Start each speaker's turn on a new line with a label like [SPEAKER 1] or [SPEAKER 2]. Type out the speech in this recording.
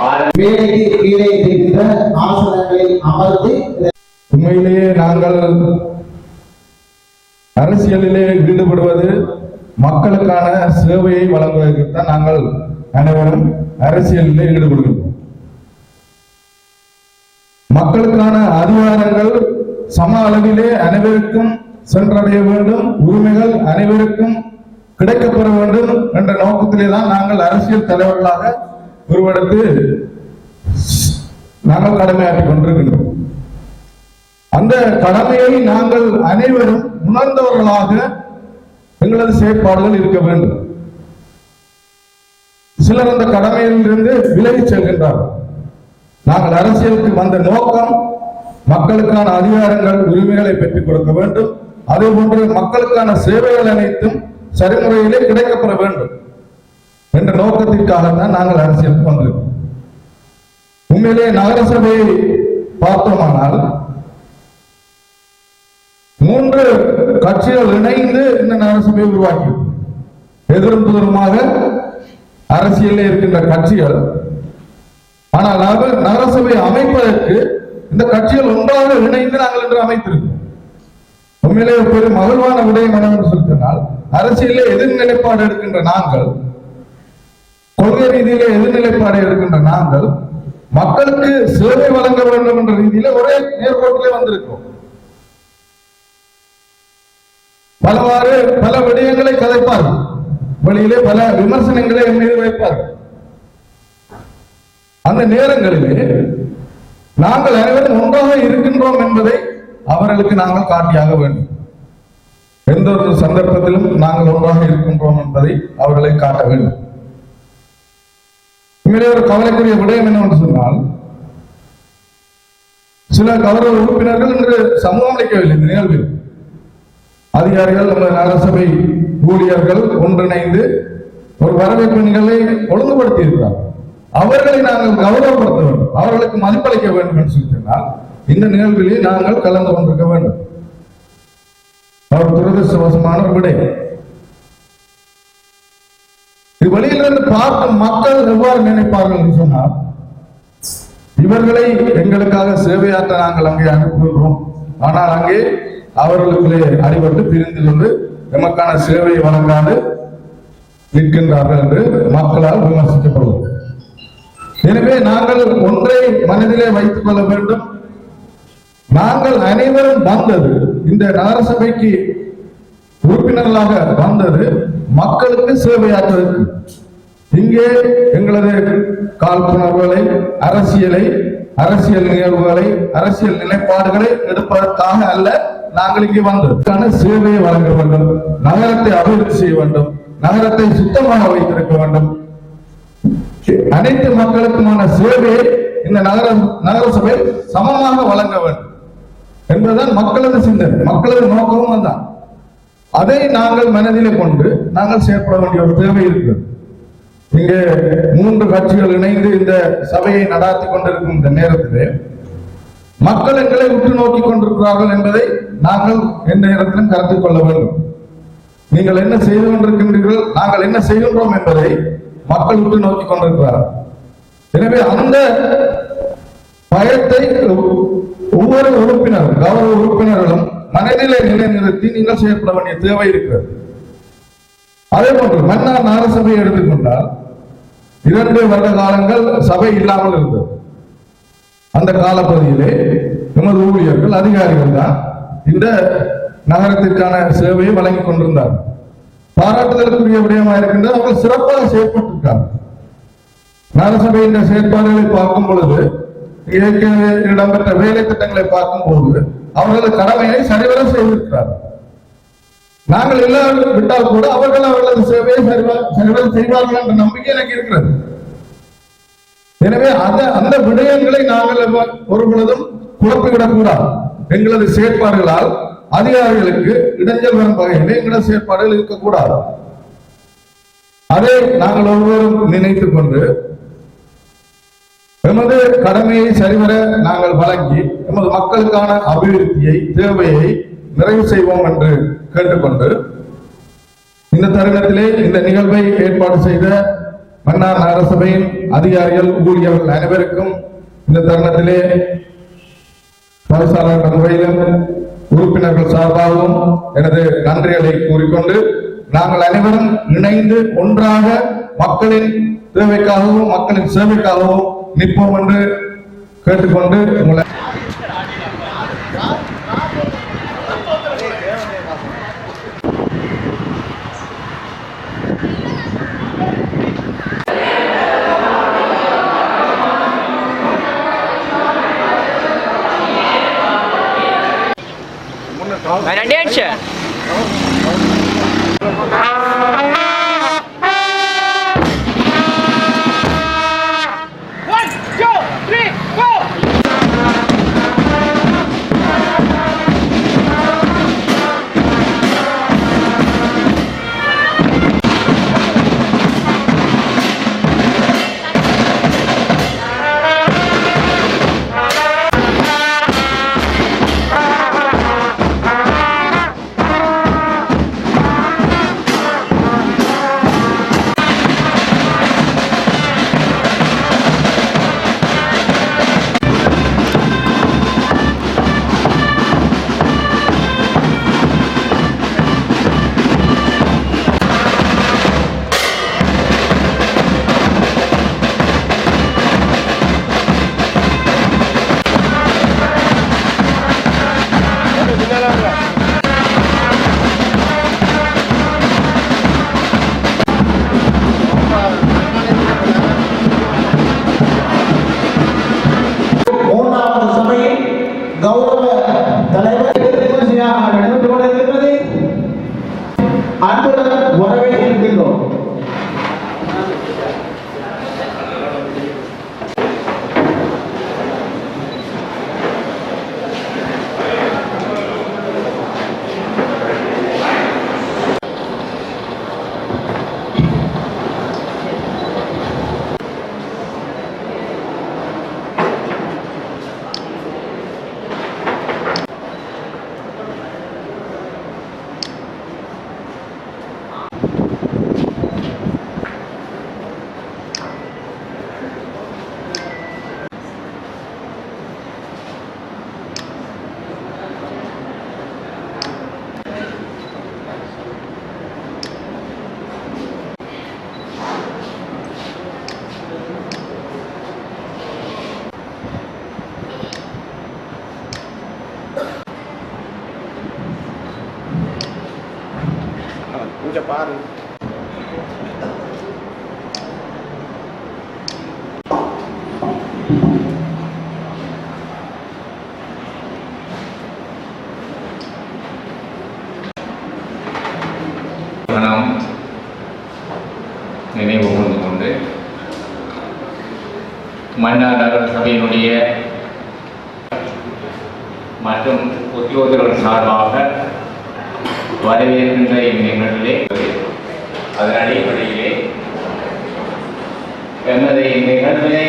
[SPEAKER 1] மேடைக்கு கீழே இருக்கின்ற ஆசனங்களில் அமர்ந்து
[SPEAKER 2] உண்மையிலேயே நாங்கள் அரசியலிலே ஈடுபடுவது மக்களுக்கான சேவையை வழங்குவதற்குத்தான் நாங்கள் அனைவரும் அரசியலிலே ஈடுபடுகிறோம் மக்களுக்கான அதிகாரங்கள் சம அளவிலே அனைவருக்கும் சென்றடைய வேண்டும் உரிமைகள் அனைவருக்கும் கிடைக்கப்பெற வேண்டும் என்ற நோக்கத்திலே தான் நாங்கள் அரசியல் தலைவர்களாக உருவெடுத்து நாங்கள் கடமையாற்றிக் கொண்டிருக்கின்றோம். அந்த கடமையை நாங்கள் அனைவரும் உணர்ந்தவர்களாக எங்களது செயற்பாடுகள் இருக்க வேண்டும். சிலர் அந்த கடமையிலிருந்து விலகி செல்கின்றார்கள். நாங்கள் அரசியலுக்கு வந்த நோக்கம் மக்களுக்கான அதிகாரங்கள் உரிமைகளை பெற்றுக் கொடுக்க வேண்டும். அதே போன்று மக்களுக்கான சேவைகள் அனைத்தும் சரிமுறையிலே கிடைக்கப்பெற வேண்டும். என்ற நோக்கத்திற்காகத்தான் நாங்கள் அரசியலுக்கு வந்திருக்கோம். உண்மையிலே நகரசபையை பார்த்தோமானால் மூன்று கட்சிகள் இணைந்து இந்த நகரசபையை உருவாக்கி எதிரும் புதிருமாக அரசியலில் இருக்கின்ற கட்சிகள் ஆனால் நகர நகரசபை அமைப்பதற்கு இந்த கட்சிகள் ஒன்றாக இணைந்து நாங்கள் இன்று அமைத்திருக்கோம் உண்மையிலே பெரும் மகிழ்வான விடயம் என்னவென்று சொல்லி அரசியலில் எதிர் நிலைப்பாடு எடுக்கின்ற நாங்கள் கொள்கை ரீதியில எதிர்நிலைப்பாடு இருக்கின்ற நாங்கள் மக்களுக்கு சேவை வழங்க வேண்டும் என்ற ரீதியில ஒரே நேர்கோட்டிலே வந்திருக்கிறோம். பலவாறு பல விடயங்களை கதைப்பார்கள். வெளியிலே பல விமர்சனங்களை என் மீது வைப்பார்கள். அந்த நேரங்களிலே நாங்கள் அனைவரும் ஒன்றாக இருக்கின்றோம் என்பதை அவர்களுக்கு நாங்கள் காட்டியாக வேண்டும். எந்த ஒரு சந்தர்ப்பத்திலும் நாங்கள் ஒன்றாக இருக்கின்றோம் என்பதை அவர்களை காட்ட வேண்டும். உண்மையிலே ஒரு கவலைக்குரிய விடயம் என்னவென்று சொன்னால் சில கௌரவ உறுப்பினர்கள் இன்று சமூகம் அளிக்கவில்லை இந்த நிகழ்வில் அதிகாரிகள் நம்ம நகரசபை ஊழியர்கள் ஒன்றிணைந்து ஒரு வரவேற்பு நிகழ்வை ஒழுங்குபடுத்தி இருக்கிறார். அவர்களை நாங்கள் கௌரவப்படுத்த வேண்டும். அவர்களுக்கு மதிப்பளிக்க வேண்டும் என்று சொல்லியிருந்தால் சொன்னால் இந்த நிகழ்விலே நாங்கள் கலந்து கொண்டிருக்க வேண்டும். அவர் துரதிருஷ்டவசமான விடை இது வெளியிலிருந்து பார்க்கும் மக்கள் எவ்வாறு நினைப்பார்கள் என்று சொன்னால் இவர்களை எங்களுக்காக சேவையாற்ற நாங்கள் அங்கே அனுப்புகின்றோம். ஆனால் அங்கே அவர்களுக்குள்ளே அடிபட்டு பிரிந்து கொண்டு எமக்கான சேவையை வழங்காது நிற்கின்றார்கள் என்று மக்களால் விமர்சிக்கப்படும் எனவே நாங்கள் ஒன்றை மனதிலே வைத்துக் கொள்ள வேண்டும். நாங்கள் அனைவரும் வந்தது இந்த நகரசபைக்கு உறுப்பினர்களாக வந்தது மக்களுக்கு சேவையாற்றுவதற்கு இங்கே எங்களது காழ்ப்புணர்வுகளை அரசியலை அரசியல் நிகழ்வுகளை அரசியல் நிலைப்பாடுகளை எடுப்பதற்காக அல்ல நாங்கள் இங்கே வந்ததுக்கான சேவையை வழங்க வேண்டும் நகரத்தை அபிவிருத்தி செய்ய வேண்டும் நகரத்தை சுத்தமாக வைத்திருக்க வேண்டும். அனைத்து மக்களுக்குமான சேவையை இந்த நகர நகரசபை சமமாக வழங்க வேண்டும். என்பதுதான் மக்களது சிந்தனை மக்களது நோக்கமும் தான் அதை நாங்கள் மனதிலே கொண்டு நாங்கள் செயற்பட வேண்டிய ஒரு தேவை இருக்கிறது. இங்கே மூன்று கட்சிகள் இணைந்து இந்த சபையை நடாத்தி கொண்டிருக்கும் இந்த நேரத்திலே மக்கள் எங்களை உற்று நோக்கி கொண்டிருக்கிறார்கள் என்பதை நாங்கள் எந்த நேரத்திலும் கருத்தில் கொள்ள வேண்டும். நீங்கள் என்ன செய்து கொண்டிருக்கின்றீர்கள் நாங்கள் என்ன செய்கின்றோம் என்பதை மக்கள் உற்று நோக்கி கொண்டிருக்கிறார்கள். எனவே அந்த பயத்தை ஒவ்வொரு உறுப்பினரும் கௌரவ உறுப்பினர்களும் மனதிலே நிலைநிறுத்தி நீங்கள் செயல்பட வேண்டிய தேவை இருக்கிறது. அதே போன்று மன்னார் நகரசபையை எடுத்துக்கொண்டால் இரண்டு வருட காலங்கள் சபை இல்லாமல் இருந்தது. அந்த காலப்பகுதியிலே நமது ஊழியர்கள் அதிகாரிகள் தான் இந்த நகரத்திற்கான சேவையை வழங்கிக் கொண்டிருந்தார். பாராட்டுதலுக்குரிய விடயமா இருக்கின்றது அவர்கள் சிறப்பாக செயல்பட்டிருக்காங்க நகரசபையின் செயற்பாடுகளை பார்க்கும் பொழுது ஏற்கனவே இடம்பெற்ற வேலை திட்டங்களை பார்க்கும் பொழுது அவர்களது கடமையை சரிவர செய்திருக்கிறார் நாங்கள் எல்லாரும் விட்டால் கூட அவர்கள் அவர்களது சேவையை சரிவர சரிவர செய்வார்கள் என்ற நம்பிக்கை எனக்கு இருக்கிறது. எனவே அந்த அந்த விடயங்களை நாங்கள் ஒரு பொழுதும் குழப்பிவிடக்கூடாது. எங்களது செயற்பாடுகளால் அதிகாரிகளுக்கு இடைஞ்சல் வரும் வகையில் எங்களது செயற்பாடுகள் இருக்கக்கூடாது. அதை நாங்கள் ஒவ்வொருவரும் நினைத்துக் கொண்டு எமது கடமையை சரிவர நாங்கள் வழங்கி எமது மக்களுக்கான அபிவிருத்தியை தேவையை நிறைவு செய்வோம் என்று கேட்டுக்கொண்டு இந்த தருணத்திலே இந்த நிகழ்வை ஏற்பாடு செய்த மன்னார் நகரசபையின் அதிகாரிகள் ஊழியர்கள் அனைவருக்கும் இந்த தருணத்திலே பரிசாளர் முறையிலும் உறுப்பினர்கள் சார்பாகவும் எனது நன்றிகளை கூறிக்கொண்டு நாங்கள் அனைவரும் இணைந்து ஒன்றாக மக்களின் தேவைக்காகவும் மக்களின் சேவைக்காகவும் நிற்போம் என்று கேட்டுக்கொண்டு உங்களை
[SPEAKER 3] Mana dancer? One,
[SPEAKER 4] மனம் நினைவு கொண்டு கொண்டு மன்னார் நகர சபையினுடைய மற்றும் உத்தியோகர்கள் சார்பாக வரவேற்கின்ற இந்நிகழ்விலே அதன் அடிப்படையிலே எமது நிகழ்வினை